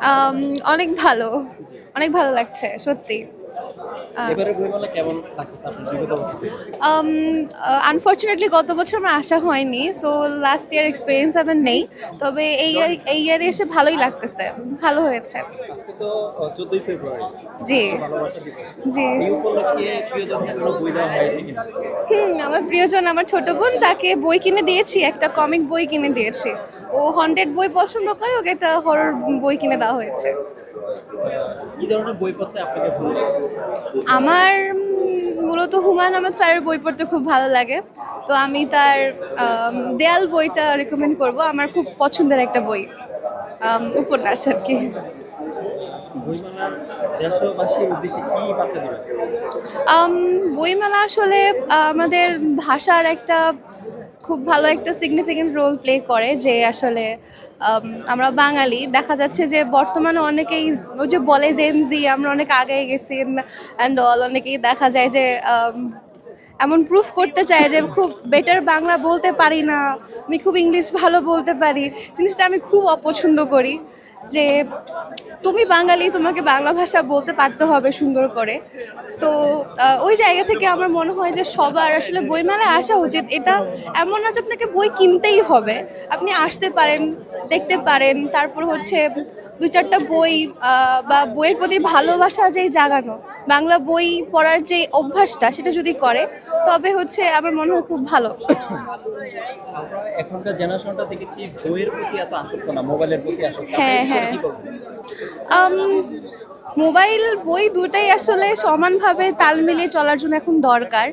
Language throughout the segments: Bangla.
আম, অনেক ভালো অনেক ভালো লাগছে সত্যি। আনফর্চুনেটলি গত বছর আমার আসা হয়নি সো লাস্ট ইয়ার এক্সপিরিয়েন্স আমার নেই তবে এই এই ইয়ারে এসে ভালোই লাগতেছে ভালো হয়েছে। জি। জি। হুম আমার প্রিয়জন আমার ছোট বোন তাকে বই কিনে দিয়েছি একটা কমিক বই কিনে দিয়েছি। ও হন্ড্রেড বই পছন্দ করে ওকে একটা হরর বই কিনে দেওয়া হয়েছে। কি ধরনের বই পড়তে আপনাকে ভালো লাগে? আমার মূলত হুমায়ুন আহমেদ স্যারের বই পড়তে খুব ভালো লাগে। তো আমি তার দেয়াল বইটা রেকমেন্ড করব। আমার খুব পছন্দের একটা বই উপন্যাস আর কি। বইমেলা আসলে আমাদের ভাষার একটা খুব ভালো একটা সিগনিফিকেন্ট রোল প্লে করে যে আসলে আমরা বাঙালি। দেখা যাচ্ছে যে বর্তমানে অনেকেই ওই যে বলে জেনজি আমরা অনেক আগে গেছি অ্যান্ড অল অনেকেই দেখা যায় যে এমন প্রুফ করতে চায় যে খুব বেটার বাংলা বলতে পারি না, আমি খুব ইংলিশ ভালো বলতে পারি। জিনিসটা আমি খুব অপছন্দ করি যে তুমি বাঙালি, তোমাকে বাংলা ভাষা বলতে পারতে হবে সুন্দর করে। সো ওই জায়গা থেকে আমার মনে হয় যে সবার আসলে বইমেলায় আসা উচিত। এটা এমন না যে আপনাকে বই কিনতেই হবে। আপনি আসতে পারেন, দেখতে পারেন। তারপর হচ্ছে দু চারটা বই বা বইয়ের প্রতি ভালোবাসা যেই জাগানো বাংলা বই পড়ার যে অভ্যাসটা সেটা যদি করে তবে হচ্ছে আমার মনে হয় খুব ভালো। এখনকার জেনারেশনটা দেখেছি বইয়ের প্রতি এত আসক্ত না মোবাইলের প্রতি আসক্ত। হ্যাঁ, হ্যাঁ। মোবাইল বই দুটাই আসলে সমানভাবে তাল মিলিয়ে চলার জন্য এখন দরকার।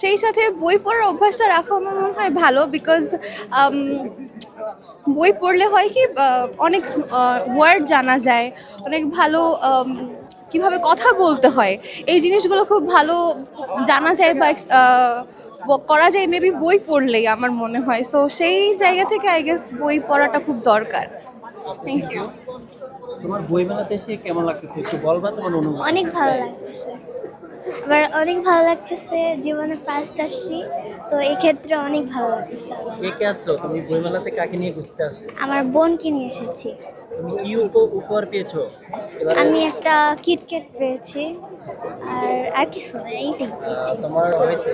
সেই সাথে বই পড়ার অভ্যাসটা রাখা আমার মনে হয় ভালো বিকজ বই পড়লে হয় কি অনেক ওয়ার্ড জানা যায় অনেক ভালো কীভাবে কথা বলতে হয়। এই জিনিসগুলো খুব ভালো জানা যায় বা করা যায় মেবি বই পড়লেই আমার মনে হয়। সো সেই জায়গা থেকে আই গেস বই পড়াটা খুব দরকার। থ্যাংক ইউ তোমার বইমেলাতে এসে কেমন লাগতেছে? একটু বলবা তোমার অনুভূতি। অনেক ভালো লাগতেছে। আবার অনেক ভালো লাগতেছে জীবনে ফার্স্ট আসছি তো এই ক্ষেত্রে অনেক ভালো লাগতেছে আমার। কে কে আসছো তুমি বইমেলাতে কাকে নিয়ে ঘুরতে আসছো? আমার বোনকে নিয়ে এসেছি। তুমি কি উপ- উপহার পেয়েছ? আমি একটা কিটকেট পেয়েছি আর আর কিছু না এইটাই পেয়েছি। তোমার হয়েছে.